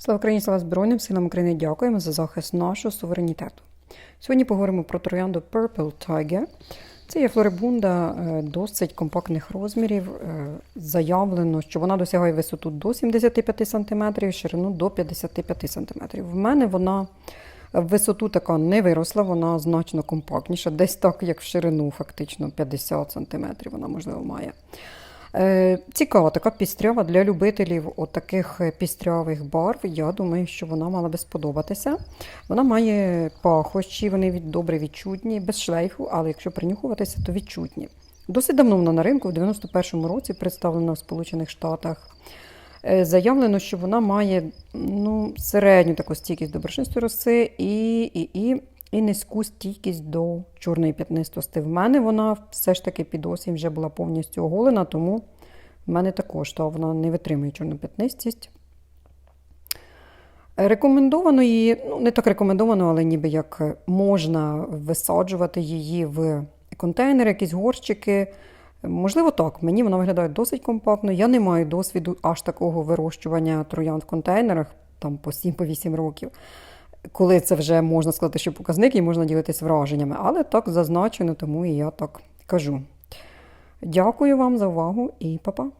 Слава Україні, слава Збройним силам України. Дякуємо за захист нашого суверенітету. Сьогодні поговоримо про троянду Purple Tiger. Це є флорибунда е, досить компактних розмірів. Е, Заявлено, що вона досягає висоту до 75 см, ширину до 55 см. В мене вона в висоту така не виросла, вона значно компактніша, десь так, як в ширину, фактично 50 см вона, можливо, має. Е, Цікава така пістрява для любителів отаких пістрявих барв. Я думаю, що вона мала би сподобатися. Вона має пахощі, вони добре відчутні, без шлейфу, але якщо принюхуватися, то відчутні. Досить давно вона на ринку, в 91-му році представлена в Сполучених Штатах. Е, Заявлено, що вона має ну, середню таку стійкість до борошнистої роси і, і, і, і низьку стійкість до чорної п'ятнистості. В мене вона все ж таки під осінь вже була повністю оголена, тому в мене також то вона не витримує чорну п'ятнистість. Рекомендовано її, ну не так рекомендовано, але ніби як можна висаджувати її в контейнери, якісь горщики. Можливо, так. Мені вона виглядає досить компактно. Я не маю досвіду аж такого вирощування троян в контейнерах, там по 7-8 років, коли це вже можна сказати, що показник і можна ділитися враженнями. Але так зазначено, тому і я так кажу. Дякую вам за увагу і па-па!